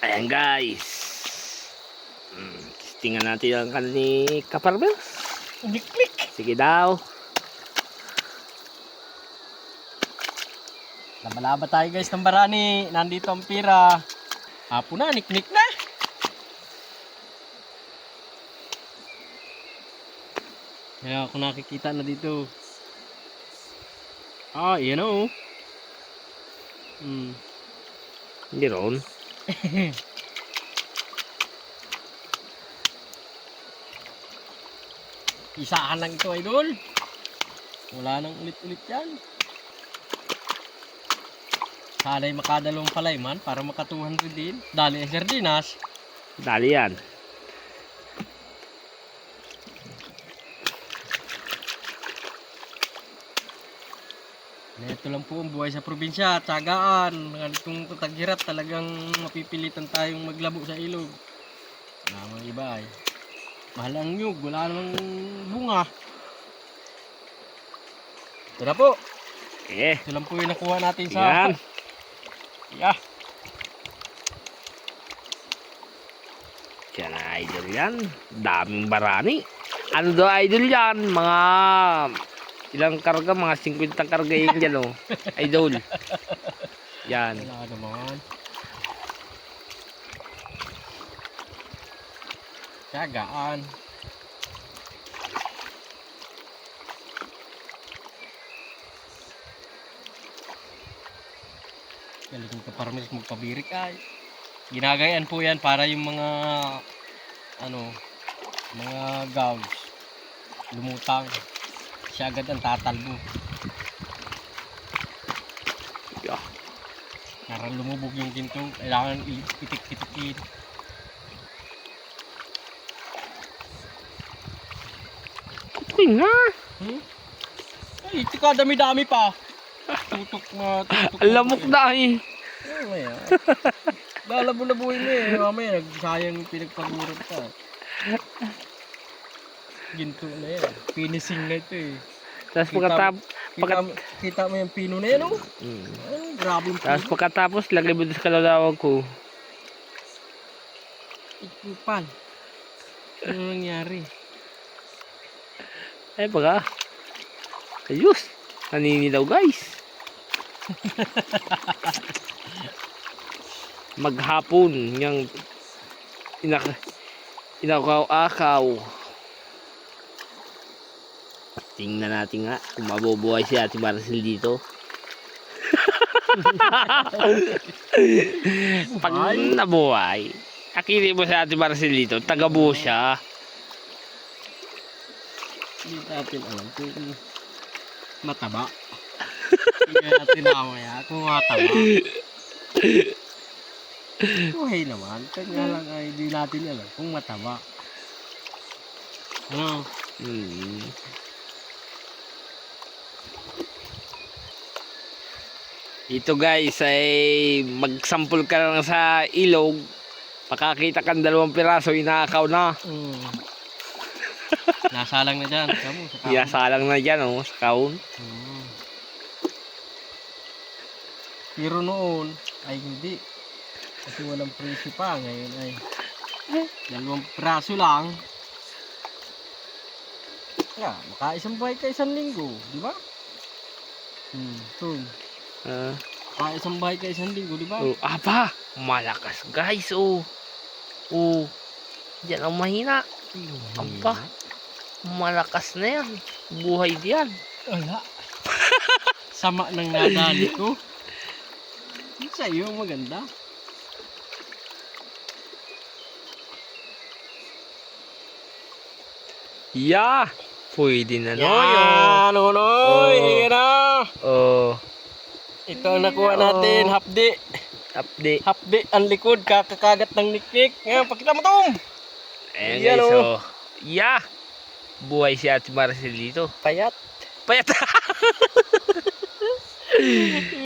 Ayan guys. Hmm, tingnan natin ang kanan ni Kaparbel. Klik-klik. Sige daw. Labalaba tayo guys ng barani. Nandito ang pira. Hapo na, niknik na. Kaya ako nakikita na dito. Ah, yan o. Hmm. Hindi ron. Isahan lang ito, idol. Wala nang ulit-ulit yan. Sana'y makadalawang palayman para maka 200 din. Dali ang sardinas. Dali yan. Ito lang po ang buhay sa probinsya, tsagaan. Ganitong tagirap talagang mapipilitan tayong maglabo sa ilog. Na mga iba ay mahal ang nyug, wala namang bunga. Ito na po. Eh, Ito lang po yung nakuha natin sa... yan. Yeah. Yan idol yan. Daming barani. Ano daw idol yan? Mga ilang karga? Mga 50 karga yun dyan oh. Idol. Yan. Wala naman. Tsagaan. Galing ka para magpabirik ay. Ginagayan po yan para yung mga ano mga gauge lumutang siya agad ang tatalbo Yeah. para lumubog yung ginto kailangan itik-itikin Kutoy nga. Hmm? Ay, tika, dami-dami pa. Tutok na, tutok. Alamok na eh. Maya. Lalabo-labuhin mo eh. Mamaya, nagsayang pinagpagurot ka. Ginto na yan. Finishing na ito eh. Tapos Kita- pagkatapos, Kita, Pagkat- kita mo yung pino na yan oh. mm. Ay, grabe yung tapos pino. pagkatapos, lagay mo sa kalalawag ko. Ikupal. Ano nangyari? Ay baga. Ayos. Naninilaw guys. Maghapon yung inak inakaw-akaw. Tingnan natin nga kung mabubuhay si Ate Marcel dito. Pag Ay. nabuhay, akili mo si Ate Marcel dito, taga-buo siya. Hindi natin alam kung mataba. Hindi natin mamaya kung mataba. Buhay naman. Kanya lang ay hindi natin alam kung mataba. Ano? Hmm. Ito guys ay magsampol ka lang sa ilog. Makakita kang dalawang piraso, inaakaw na. Mm. Nasalang na dyan. Kamu, sa kaon. Na dyan oh, sa kaon. Mm. Pero noon ay hindi. Kasi walang presyo pa. Ngayon ay dalawang praso lang. Yeah, makaisang buhay ka isang linggo. Di ba? Hmm, so, Ah, makaisang buhay ka isang linggo, di ba? oh, aba, malakas guys oh. Oh, yan ang mahina. Aba, malakas na yan. Buhay diyan. Wala. Sama ng nadali ko. Yung sa'yo, maganda. Yeah, pwede na no. Yan, unoy, Oh. sige na. Oh, Ito ang nakuha natin, hapdi. update. Hapdi ang likod, kakakagat ng niknik. Ngayon, pakita mo tom. Ayan Yan, guys, oh. oh. Yeah. Buhay si Ate Marcel dito. Payat. Payat.